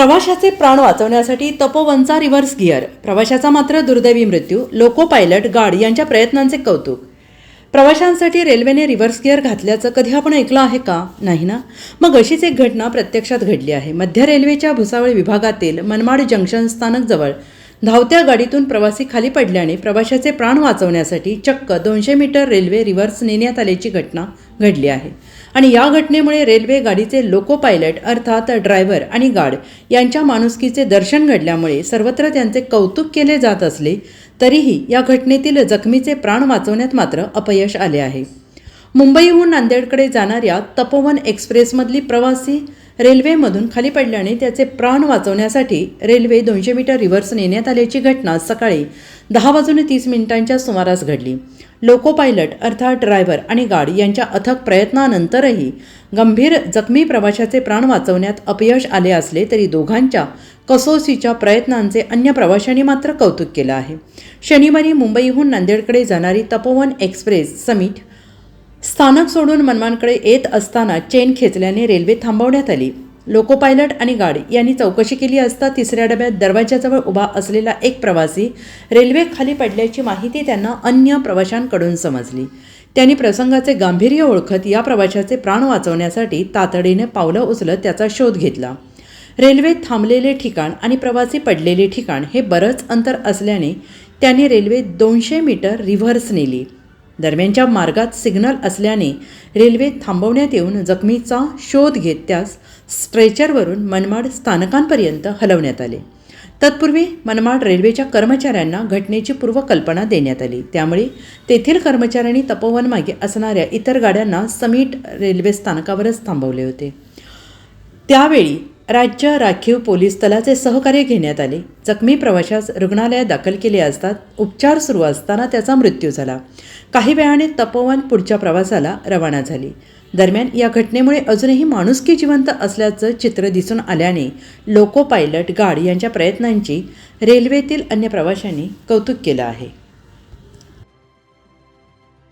प्रवाशाचे प्राण वाचवण्यासाठी तपोवनचा reverse gear. प्रवाशाचा मात्र दुर्दैवी मृत्यू. लोको पायलट गार्ड यांच्या प्रयत्नांचे कौतुक. प्रवाशांसाठी रेल्वेने रिव्हर्स गिअर घातल्याचं कधी आपण ऐकलं आहे का? नाही ना? मग अशीच एक घटना प्रत्यक्षात घडली आहे. मध्य रेल्वेच्या भुसावळ विभागातील मनमाड जंक्शन स्थानकजवळ धावत्या गाडीतून प्रवासी खाली पडल्याने प्रवाशाचे प्राण वाचवण्यासाठी चक्क दोनशे मीटर रेल्वे रिव्हर्स नेण्यात आल्याची घटना घडली आहे. आणि या घटनेमुळे रेल्वे गाडीचे लोको पायलट अर्थात ड्रायव्हर आणि गार्ड यांच्या माणुसकीचे दर्शन घडल्यामुळे सर्वत्र त्यांचे कौतुक केले जात असले तरीही या घटनेतील जखमीचे प्राण वाचवण्यात मात्र अपयश आले आहे. मुंबईहून नांदेडकडे जाणाऱ्या तपोवन एक्सप्रेसमधली प्रवासी रेल्वेमधून खाली पडल्याने त्याचे प्राण वाचवण्यासाठी रेल्वे दोनशे मीटर रिव्हर्स नेण्यात आल्याची घटना सकाळी दहा वाजून तीस मिनिटांच्या सुमारास घडली. लोको पायलट अर्थात ड्रायव्हर आणि गार्ड यांच्या अथक प्रयत्नानंतरही गंभीर जखमी प्रवाशाचे प्राण वाचवण्यात अपयश आले असले तरी दोघांच्या कसोसीच्या प्रयत्नांचे अन्य प्रवाशांनी मात्र कौतुक केलं आहे. शनिवारी मुंबईहून नांदेडकडे जाणारी तपोवन एक्सप्रेस समिट स्थानक सोडून मनमानकडे येत असताना चेन खेचल्याने रेल्वे थांबवण्यात आली. लोको पायलट आणि गार्ड यांनी चौकशी केली असता तिसऱ्या डब्यात दरवाजाजवळ उभा असलेला एक प्रवासी रेल्वे खाली पडल्याची माहिती त्यांना अन्य प्रवाशांकडून समजली. त्यांनी प्रसंगाचे गांभीर्य ओळखत या प्रवाशाचे प्राण वाचवण्यासाठी तातडीने पावलं उचलत त्याचा शोध घेतला. रेल्वे थांबलेले ठिकाण आणि प्रवासी पडलेले ठिकाण हे बरंच अंतर असल्याने त्यांनी रेल्वे दोनशे मीटर रिव्हर्स नेली. दरम्यानच्या मार्गात सिग्नल असल्याने रेल्वे थांबवण्यात येऊन जखमीचा शोध घेत त्यास स्ट्रेचरवरून मनमाड स्थानकांपर्यंत हलवण्यात आले. तत्पूर्वी मनमाड रेल्वेच्या कर्मचाऱ्यांना घटनेची पूर्वकल्पना देण्यात आली. त्यामुळे तेथील कर्मचाऱ्यांनी तपोवनमागे असणाऱ्या इतर गाड्यांना समीट रेल्वे स्थानकावरच थांबवले होते. त्यावेळी राज्य राखीव पोलीस दलाचे सहकार्य घेण्यात आले. जखमी प्रवाशास रुग्णालयात दाखल केले असता उपचार सुरू असताना त्याचा मृत्यू झाला. काही वेळाने तपोवन पुढच्या प्रवासाला रवाना झाली. दरम्यान या घटनेमुळे अजूनही माणुसकी जिवंत असल्याचं चित्र दिसून आल्याने लोको पायलट गार्ड यांच्या प्रयत्नांची रेल्वेतील अन्य प्रवाशांनी कौतुक केलं आहे.